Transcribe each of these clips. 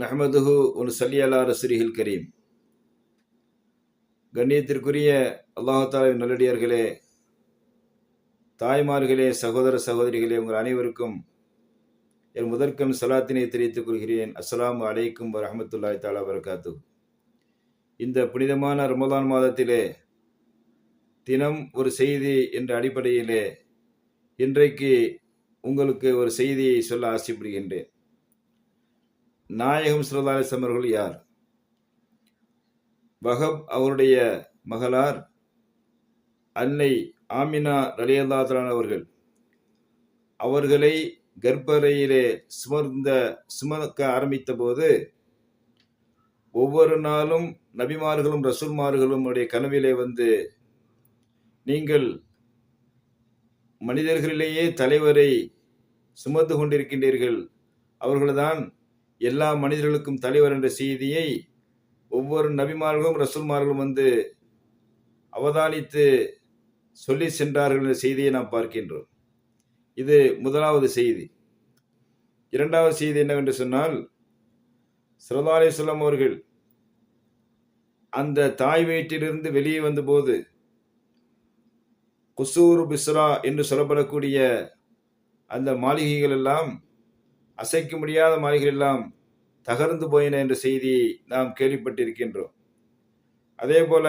நஹமதுஹு உன் சல்லி அலா ரசுரிஹில் கரீம். கண்ணியத்திற்குரிய அல்லாஹாலின் நல்லடியார்களே தாய்மார்களே சகோதர சகோதரிகளே உங்கள் அனைவருக்கும் என் முதற்கண் சலாத்தினை தெரிவித்துக் கொள்கிறேன். அஸ்லாம் அலைக்கும் வரமத்துல்லாய் தாலா வரகாத்து இந்த புனிதமான ரமதான் மாதத்திலே தினம் ஒரு செய்தி என்ற அடிப்படையிலே இன்றைக்கு உங்களுக்கு ஒரு செய்தியை சொல்ல ஆசைப்படுகின்றேன். நாயகம் சுரதாலிசம் அவர்கள் யார்? வஹப் அவருடைய மகளார் அன்னை ஆமினா ரலியல்லாத்தலான் அவர்கள். அவர்களை கர்ப்பறையிலே சுமர்ந்த சுமக்க ஆரம்பித்த போது ஒவ்வொரு நாளும் நபிமார்களும் ரசூல்மார்களும் உடைய கனவிலே வந்து நீங்கள் மனிதர்களிலேயே தலைவரை சுமந்து கொண்டிருக்கின்றீர்கள். அவர்கள்தான் எல்லா மனிதர்களுக்கும் தலைவர் என்ற செய்தியை ஒவ்வொரு நபிமார்களும் ரசூல்மார்களும் வந்து அவதானித்து சொல்லி சென்றார்கள் என்ற செய்தியை நாம் பார்க்கின்றோம். இது முதலாவது செய்தி. இரண்டாவது செய்தி என்னவென்று சொன்னால் சிறதாலே சொல்லம் அவர்கள் அந்த தாய் வயிற்றிலிருந்து வெளியே வந்தபோது குசூர் பிஸ்ரா என்று சொல்லப்படக்கூடிய அந்த மாளிகைகள் எல்லாம் அசைக்க முடியாத மலைகள் எல்லாம் தகர்ந்து போயின என்ற செய்தியை நாம் கேள்விப்பட்டிருக்கின்றோம். அதே போல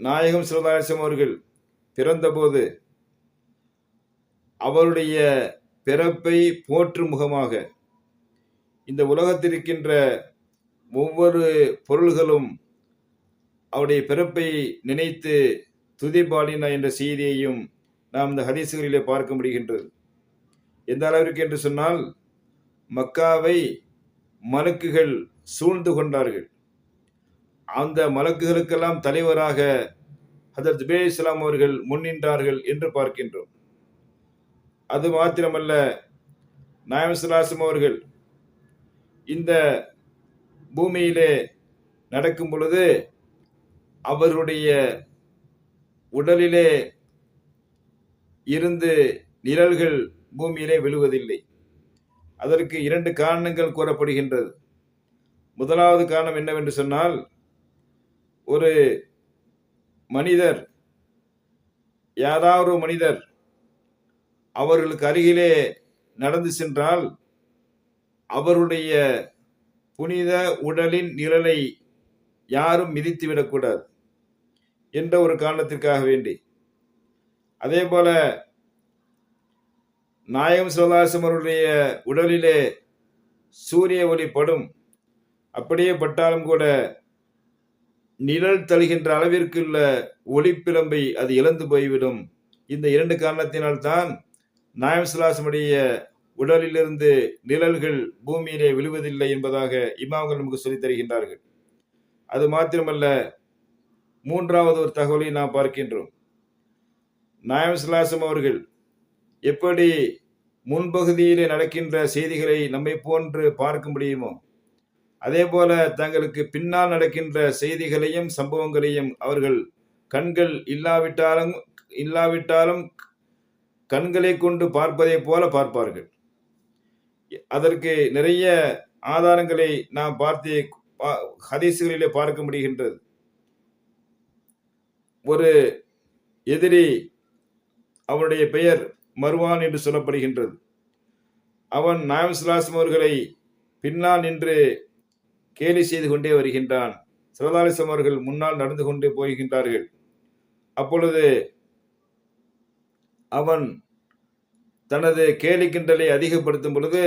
நாயகம் சிவதாசம் அவர்கள் பிறந்தபோது அவருடைய பிறப்பை போற்றும் முகமாக இந்த உலகத்தில் இருக்கின்ற ஒவ்வொரு பொருள்களும் அவருடைய பிறப்பை நினைத்து துதிபாடின என்ற செய்தியையும் நாம் இந்த ஹதீசுகளிலே பார்க்க முடிகின்றது. எந்த அளவிற்கு என்று சொன்னால் மக்காவை மலக்குகள் சூழ்ந்து கொண்டார்கள். அந்த மலக்குகளுக்கெல்லாம் தலைவராக ஹதரத் ஜுபே இஸ்லாம் அவர்கள் முன்னின்றார்கள் என்று பார்க்கின்றோம். அது மாத்திரமல்ல நாயம்சலாசம் அவர்கள் இந்த பூமியிலே நடக்கும் பொழுது அவருடைய உடலிலே இருந்து நிழல்கள் பூமியிலே விழுவதில்லை. அதற்கு இரண்டு காரணங்கள் கூறப்படுகின்றது. முதலாவது காரணம் என்னவென்று சொன்னால் ஒரு மனிதர் யாராவது மனிதர் அவர்களுக்கு அருகிலே நடந்து சென்றால் அவருடைய புனித உடலின் நிழலை யாரும் மிதித்து விடக்கூடாது என்ற ஒரு காரணத்திற்காக வேண்டி. அதே போல நாயகம் சிவதாசம் அவருடைய உடலிலே சூரிய ஒளி படும். அப்படியே பட்டாலும் கூட நிழல் தழுகின்ற அளவிற்கு உள்ள ஒளிப்பிழம்பை அது இழந்து போய்விடும். இந்த இரண்டு காரணத்தினால்தான் நாயம் சுலாசமுடைய உடலிலிருந்து நிழல்கள் பூமியிலே விழுவதில்லை என்பதாக இமாம்கள் நமக்கு சொல்லித் தருகின்றார்கள். அது மாத்திரமல்ல மூன்றாவது ஒரு தகவலை நாம் பார்க்கின்றோம். நாயம் சிலாசம் அவர்கள் எப்படி முன்பகுதியிலே நடக்கின்ற செய்திகளை நம்மை போன்று பார்க்க முடியுமோ அதே போல தங்களுக்கு பின்னால் நடக்கின்ற செய்திகளையும் சம்பவங்களையும் அவர்கள் கண்கள் இல்லாவிட்டாலும் இல்லாவிட்டாலும் கண்களை கொண்டு பார்ப்பதை போல பார்ப்பார்கள். அதற்கு நிறைய ஆதாரங்களை நாம் பார்த்து ஹதீசுகளிலே பார்க்க முடிகின்றது ஒரு எதிரி அவனுடைய பெயர் மறுவான் என்று சொல்லப்படுகின்றது. அவன் நாயம்சுலாசம் அவர்களை பின்னால் நின்று கேலி செய்து கொண்டே வருகின்றான். சிவதாலிசம் அவர்கள் முன்னால் நடந்து கொண்டே போகின்றார்கள். அப்பொழுது அவன் தனது கேலி கிண்டலை அதிகப்படுத்தும் பொழுது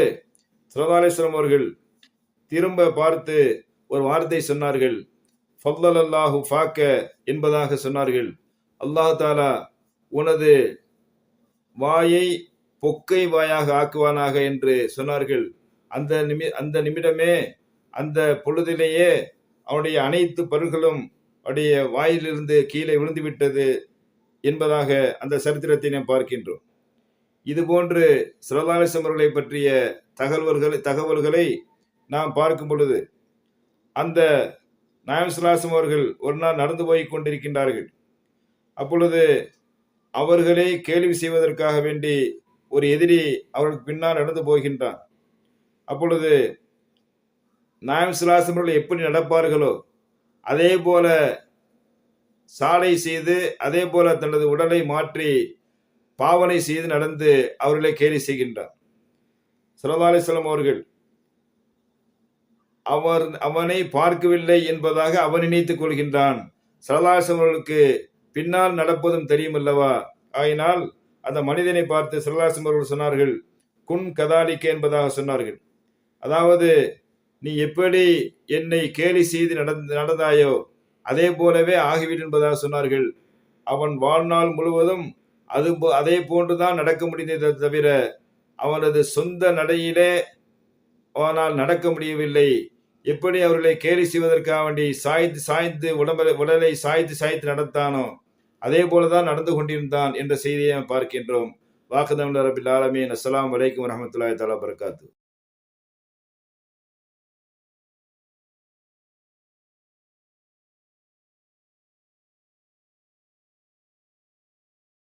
சிவதாலேஸ்வரம் அவர்கள் திரும்ப பார்த்து ஒரு வார்த்தை சொன்னார்கள். ஃபல்லல் அல்லாஹு ஃபாக்க என்பதாக சொன்னார்கள். அல்லாஹ் தாலா உனது வாயை பொக்கை வாயாக ஆக்குவானாக என்று சொன்னார்கள். அந்த நிமி அந்த நிமிடமே அந்த பொழுதிலேயே அவனுடைய அனைத்து பருகளும் அவருடைய வாயிலிருந்து கீழே விழுந்து விட்டது என்பதாக அந்த சரித்திரத்தை நாம் பார்க்கின்றோம். இதுபோன்று சிவதாலிசம் அவர்களை பற்றிய தகவல்களை தகவல்களை நாம் பார்க்கும் பொழுது அந்த நாயம் சுலாசம் அவர்கள் ஒரு நாள் நடந்து போய் கொண்டிருக்கின்றார்கள். அப்பொழுது அவர்களை கேள்வி செய்வதற்காக வேண்டி ஒரு எதிரி அவர்களுக்கு பின்னால் நடந்து போகின்றான். அப்பொழுது நாயம் சிலாசமர்கள் எப்படி நடப்பார்களோ அதே போல சாலை செய்து அதே போல தனது உடலை மாற்றி பாவனை செய்து நடந்து அவர்களை கேலி செய்கின்றார் சல்லா அவர்கள் அவர் அவனை பார்க்கவில்லை என்பதாக அவன் நினைத்துக் கொள்கின்றான். சரதாசம் அவர்களுக்கு பின்னால் நடப்பதும் தெரியும் அல்லவா ஆயினால் அந்த மனிதனை பார்த்து சரதாசம் அவர்கள் சொன்னார்கள் குன் கதாலிக்க என்பதாக சொன்னார்கள். அதாவது நீ எப்படி என்னை கேலி செய்து நடந்து நடந்தாயோ அதே போலவே ஆகிவிடும் என்பதாக சொன்னார்கள். அவன் வாழ்நாள் முழுவதும் அது போ- அதே போன்றுதான் நடக்க முடிந்ததை தவிர அவனது சொந்த நடையிலே அவனால் நடக்க முடியவில்லை. எப்படி அவர்களை கேலி செய்வதற்காக வேண்டி சாய்ந்து சாய்ந்து உடம்பை உடலை சாய்த்து சாய்த்து நடத்தானோ? அதே போலதான் நடந்து கொண்டிருந்தான் என்ற செய்தியை நாம் பார்க்கின்றோம். வாக்குதம் ரபில் ஆலமீன். அஸ்லாம் வலைக்கம் வரஹ்மத்துல்லாஹி தஆலா பரகாத்து